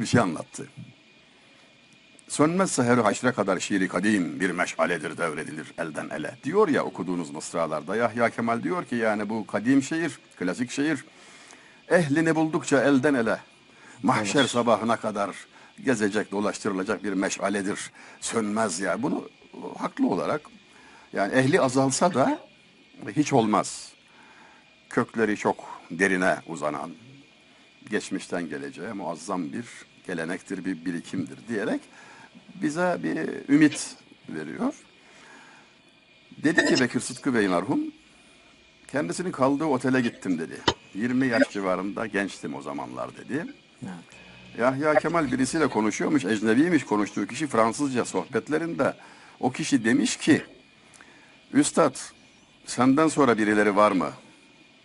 bir şey anlattı. Sönmez seher haşre kadar şiiri kadim bir meşaledir devredilir elden ele. Diyor ya okuduğunuz mısralarda Yahya Kemal diyor ki yani bu kadim şiir, klasik şiir ehlini buldukça elden ele mahşer sabahına kadar gezecek, dolaştırılacak bir meşaledir. Sönmez ya. Bunu haklı olarak yani ehli azalsa da hiç olmaz. Kökleri çok derine uzanan, geçmişten geleceğe muazzam bir gelenektir, bir birikimdir diyerek bize bir ümit veriyor. Dedi ki Bekir Sıtkı Bey merhum, kendisinin kaldığı otele gittim dedi. 20 yaş civarında gençtim o zamanlar dedi. Yahya Kemal birisiyle konuşuyormuş, ecnebiymiş konuştuğu kişi Fransızca sohbetlerinde. O kişi demiş ki, Üstad senden sonra birileri var mı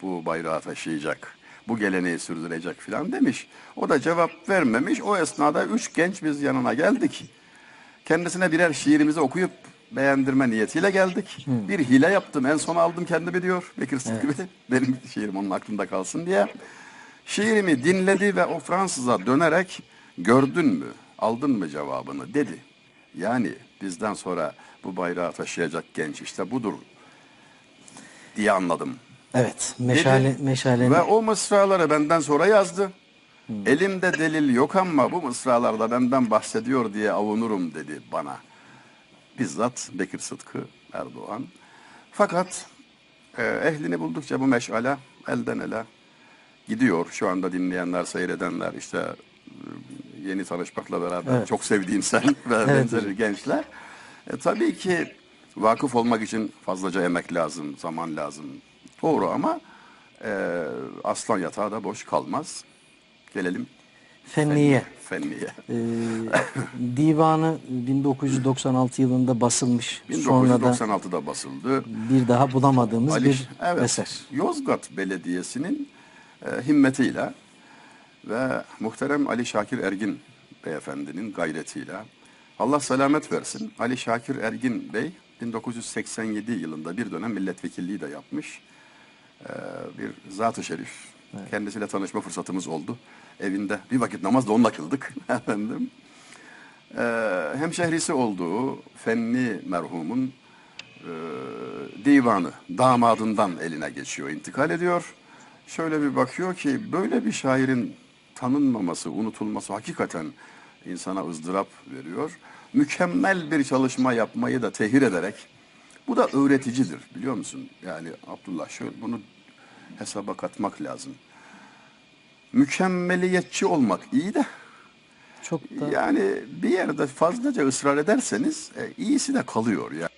bu bayrağı taşıyacak, bu geleneği sürdürecek filan demiş. O da cevap vermemiş. O esnada üç genç biz yanına geldik. Kendisine birer şiirimizi okuyup beğendirme niyetiyle geldik. Bir hile yaptım. En son aldım kendimi diyor Bekir Sıtkı Bey. Benim şiirim onun aklında kalsın diye. Şiirimi dinledi ve o Fransız'a dönerek gördün mü, aldın mı cevabını dedi. Yani bizden sonra bu bayrağı taşıyacak genç işte budur diye anladım. Evet. Meşale, Dedi. meşalenin Ve o mısraları benden sonra yazdı. Elimde delil yok ama bu mısralarda benden bahsediyor diye avunurum dedi bana. Bizzat Bekir Sıtkı Erdoğan. Fakat e, ehlini buldukça bu meşale elden ele gidiyor. Şu anda dinleyenler, seyredenler işte e, yeni tanışmakla beraber Evet. çok sevdiğim sen ve benzeri gençler. E, tabii ki vakıf olmak için fazlaca emek lazım, zaman lazım. Doğru ama e, aslan yatağı da boş kalmaz. Gelelim fenniye. fenniye. Ee, divanı 1996 yılında basılmış. Sonra da 1996'da basıldı. bir daha bulamadığımız Ali- bir evet, eser. Yozgat Belediyesi'nin e, himmetiyle ve muhterem Ali Şakir Ergin beyefendinin gayretiyle Allah selamet versin. Ali Şakir Ergin Bey 1987 yılında bir dönem milletvekilliği de yapmış. E, bir zat-ı şerif. Kendisiyle tanışma fırsatımız oldu. Evinde bir vakit namaz da onunla kıldık efendim. E, hemşehrisi olduğu Fenni merhumun e, divanı damadından eline geçiyor, intikal ediyor. Şöyle bir bakıyor ki böyle bir şairin tanınmaması, unutulması hakikaten insana ızdırap veriyor. Mükemmel bir çalışma yapmayı da tehir ederek bu da öğreticidir biliyor musun? Yani Abdullah şöyle bunu hesaba katmak lazım. Mükemmeliyetçi olmak iyi de Çok da yani bir yerde fazlaca ısrar ederseniz e, iyisi de kalıyor. Yani.